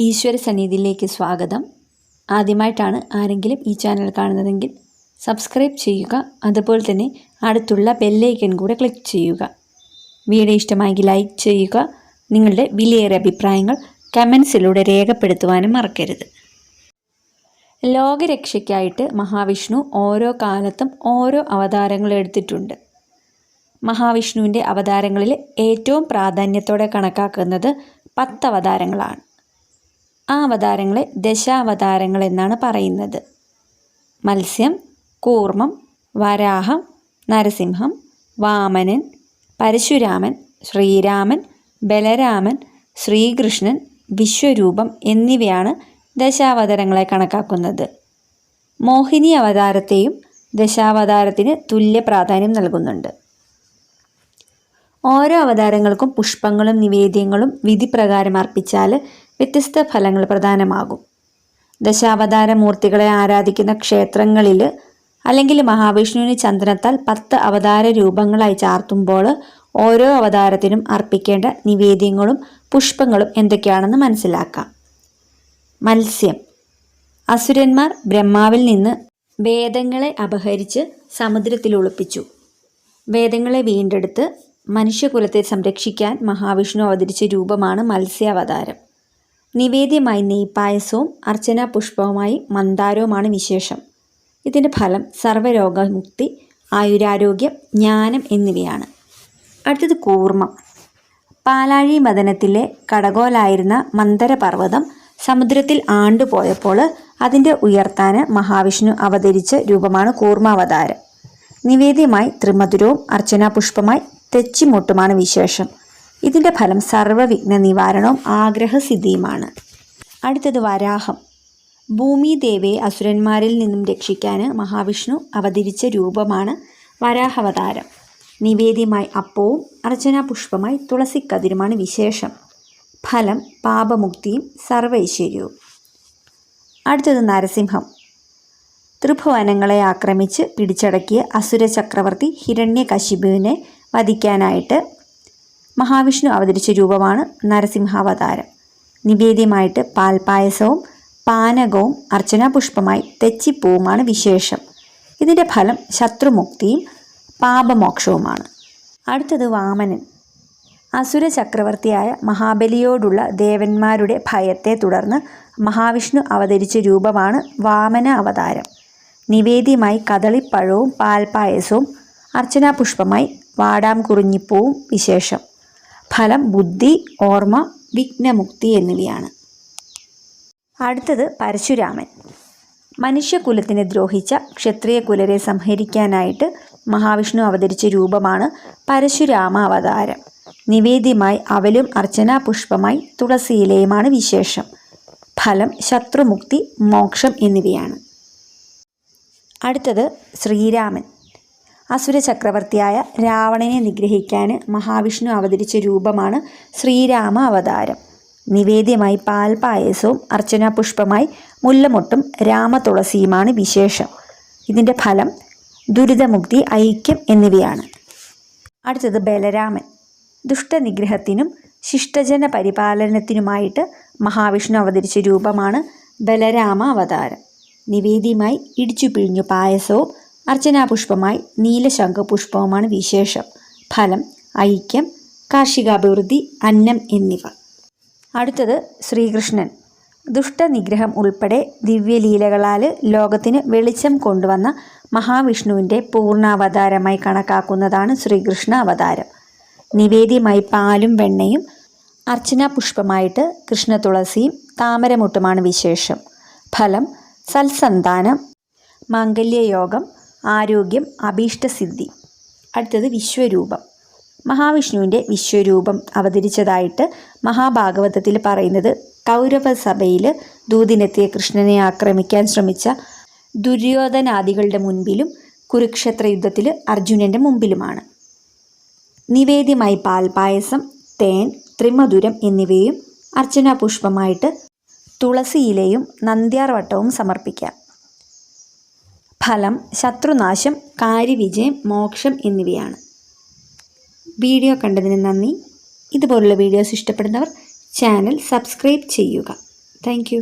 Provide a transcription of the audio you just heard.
ഈശ്വര സന്നിധിയിലേക്ക് സ്വാഗതം. ആദ്യമായിട്ടാണ് ആരെങ്കിലും ഈ ചാനൽ കാണുന്നതെങ്കിൽ സബ്സ്ക്രൈബ് ചെയ്യുക. അതുപോലെ തന്നെ അടുത്തുള്ള ബെല്ലൈക്കൺ കൂടെ ക്ലിക്ക് ചെയ്യുക. വീഡിയോ ഇഷ്ടമായെങ്കിൽ ലൈക്ക് ചെയ്യുക. നിങ്ങളുടെ വിലയേറെ അഭിപ്രായങ്ങൾ കമൻസിലൂടെ രേഖപ്പെടുത്തുവാനും മറക്കരുത്. ലോകരക്ഷയ്ക്കായിട്ട് മഹാവിഷ്ണു ഓരോ കാലത്തും ഓരോ അവതാരങ്ങൾ എടുത്തിട്ടുണ്ട്. മഹാവിഷ്ണുവിന്റെ അവതാരങ്ങളിൽ ഏറ്റവും പ്രാധാന്യത്തോടെ കണക്കാക്കുന്നത് പത്ത് അവതാരങ്ങളാണ് ആ അവതാരങ്ങളെ ദശാവതാരങ്ങൾ എന്നാണ് പറയുന്നത്. മത്സ്യം കൂർമ്മം വരാഹം നരസിംഹം വാമനൻ പരശുരാമൻ ശ്രീരാമൻ ബലരാമൻ ശ്രീകൃഷ്ണൻ വിശ്വരൂപം എന്നിവയാണ് ദശാവതാരങ്ങളെ കണക്കാക്കുന്നത്. മോഹിനി അവതാരത്തെയും ദശാവതാരത്തിന് തുല്യ പ്രാധാന്യം നൽകുന്നുണ്ട്. ഓരോ അവതാരങ്ങൾക്കും പുഷ്പങ്ങളും നിവേദ്യങ്ങളും വിധിപ്രകാരം അർപ്പിച്ചാൽ വ്യത്യസ്ത ഫലങ്ങൾ പ്രധാനമാകും ദശാവതാര മൂർത്തികളെ ആരാധിക്കുന്ന ക്ഷേത്രങ്ങളിൽ അല്ലെങ്കിൽ മഹാവിഷ്ണുവിന് ചന്ദനത്താൽ പത്ത് അവതാര രൂപങ്ങളായി ചാർത്തുമ്പോൾ ഓരോ അവതാരത്തിനും അർപ്പിക്കേണ്ട നിവേദ്യങ്ങളും പുഷ്പങ്ങളും എന്തൊക്കെയാണെന്ന് മനസ്സിലാക്കാം. മത്സ്യം. അസുരന്മാർ ബ്രഹ്മാവിൽ നിന്ന് വേദങ്ങളെ അപഹരിച്ച് സമുദ്രത്തിൽ ഒളിപ്പിച്ചു. വേദങ്ങളെ വീണ്ടെടുത്ത് മനുഷ്യകുലത്തെ സംരക്ഷിക്കാൻ മഹാവിഷ്ണു അവതരിച്ച രൂപമാണ് മത്സ്യാവതാരം. നിവേദ്യമായി നെയ്പായസവും അർച്ചനാ പുഷ്പവുമായി മന്ദാരവുമാണ് വിശേഷം. ഇതിന്റെ ഫലം സർവരോഗമുക്തി ആയുരാരോഗ്യം ജ്ഞാനം എന്നിവയാണ്. അടുത്തത് കൂർമ്മം. പാലാഴി മദനത്തിലെ കടകോലായിരുന്ന മന്ദരപർവതം സമുദ്രത്തിൽ ആണ്ടുപോയപ്പോൾ അതിന്റെ ഉയർത്താന് മഹാവിഷ്ണു അവതരിച്ച രൂപമാണ് കൂർമാവതാരം. നിവേദ്യമായി ത്രിമധുരവും അർച്ചനാ പുഷ്പമായി തെച്ചിമുട്ടുമാണ് വിശേഷം. ഇതിന്റെ ഫലം സർവവിഘ്ന നിവാരണവും ആഗ്രഹസിദ്ധിയുമാണ്. അടുത്തത് വരാഹം. ഭൂമിദേവയെ അസുരന്മാരിൽ നിന്നും രക്ഷിക്കാൻ മഹാവിഷ്ണു അവതരിച്ച രൂപമാണ് വരാഹവതാരം. നിവേദ്യമായി അപ്പവും അർച്ചനാ പുഷ്പമായി തുളസിക്കതിരുമാണ് വിശേഷം. ഫലം പാപമുക്തിയും സർവൈശ്വര്യവും. അടുത്തത് നരസിംഹം. ത്രിഭുവനങ്ങളെ ആക്രമിച്ച് പിടിച്ചടക്കിയ അസുര ചക്രവർത്തി ഹിരണ്യകശിപുവിനെ വധിക്കാനായിട്ട് മഹാവിഷ്ണു അവതരിച്ച രൂപമാണ് നരസിംഹാവതാരം. നിവേദ്യമായിട്ട് പാൽപായസവും പാനകവും അർച്ചനാപുഷ്പമായി തെച്ചിപ്പൂവുമാണ് വിശേഷം. ഇതിന്റെ ഫലം ശത്രുമുക്തിയും പാപമോക്ഷവുമാണ്. അടുത്തത് വാമനൻ. അസുര ചക്രവർത്തിയായ മഹാബലിയോടുള്ള ദേവന്മാരുടെ ഭയത്തെ തുടർന്ന് മഹാവിഷ്ണു അവതരിച്ച രൂപമാണ് വാമന അവതാരം. നിവേദ്യമായി കദളിപ്പഴവും പാൽപായസവും അർച്ചനാപുഷ്പമായി വാടാം കുറിഞ്ഞിപ്പൂവും വിശേഷം. ഫലം ബുദ്ധി ഓർമ്മ വിഘ്നമുക്തി എന്നിവയാണ്. അടുത്തത് പരശുരാമൻ. മനുഷ്യകുലത്തിനെ ദ്രോഹിച്ച ക്ഷത്രിയ കുലരെ സംഹരിക്കാനായിട്ട് മഹാവിഷ്ണു അവതരിച്ച രൂപമാണ് പരശുരാമ അവതാരം നിവേദ്യമായി അവലും അർച്ചനാ പുഷ്പമായി തുളസിയിലയുമാണ് വിശേഷം. ഫലം ശത്രുമുക്തി മോക്ഷം എന്നിവയാണ്. അടുത്തത് ശ്രീരാമൻ. അസുര ചക്രവർത്തിയായ രാവണനെ നിഗ്രഹിക്കാൻ മഹാവിഷ്ണു അവതരിച്ച രൂപമാണ് ശ്രീരാമ അവതാരം. നിവേദ്യമായി പാൽപായസവും അർച്ചനാ പുഷ്പമായി മുല്ലമൊട്ടും രാമതുളസിയുമാണ് വിശേഷം. ഇതിന്റെ ഫലം ദുരിതമുക്തി ഐക്യം എന്നിവയാണ്. അടുത്തത് ബലരാമൻ. ദുഷ്ടനിഗ്രഹത്തിനും ശിഷ്ടജന പരിപാലനത്തിനുമായിട്ട് മഹാവിഷ്ണു അവതരിച്ച രൂപമാണ് ബലരാമ അവതാരം. നിവേദ്യമായി ഇടിച്ചു പിഴിഞ്ഞു പായസവും അർച്ചനാപുഷ്പമായി നീലശംഖപുഷ്പവുമാണ് വിശേഷം. ഫലം ഐക്യം കാർഷികാഭിവൃദ്ധി അന്നം എന്നിവ. അടുത്തത് ശ്രീകൃഷ്ണൻ. ദുഷ്ടനിഗ്രഹം ഉൾപ്പെടെ ദിവ്യലീലകളാൽ ലോകത്തിന് വെളിച്ചം കൊണ്ടുവന്ന മഹാവിഷ്ണുവിന്റെ പൂർണാവതാരമായി കണക്കാക്കുന്നതാണ് ശ്രീകൃഷ്ണ അവതാരം. നിവേദ്യമായി പാലും വെണ്ണയും അർച്ചന പുഷ്പമായിട്ട് കൃഷ്ണ തുളസിയും താമരമുട്ടുമാണ് വിശേഷം. ഫലം സൽസന്താനം മാംഗല്യയോഗം ആരോഗ്യം അഭീഷ്ടസിദ്ധി. അടുത്തത് വിശ്വരൂപം. മഹാവിഷ്ണുവിന്റെ വിശ്വരൂപം അവതരിച്ചതായിട്ട് മഹാഭാഗവതത്തിൽ പറയുന്നത് കൗരവ സഭയിൽ ദൂതിനെത്തിയ കൃഷ്ണനെ ആക്രമിക്കാൻ ശ്രമിച്ച ദുര്യോധനാദികളുടെ മുൻപിലും കുരുക്ഷേത്ര യുദ്ധത്തിൽ അർജുനന്റെ മുമ്പിലുമാണ്. നിവേദ്യമായി പാൽപായസം തേൻ ത്രിമധുരം എന്നിവയും അർച്ചനാ പുഷ്പമായിട്ട് തുളസിയിലയും നന്ദ്യാർവട്ടവും സമർപ്പിക്കാം. ഫലം ശത്രുനാശം കാര്യവിജയം മോക്ഷം എന്നിവയാണ്. വീഡിയോ കണ്ടതിന് നന്ദി. ഇതുപോലുള്ള വീഡിയോസ് ഇഷ്ടപ്പെടുന്നവർ ചാനൽ സബ്സ്ക്രൈബ് ചെയ്യുക. താങ്ക്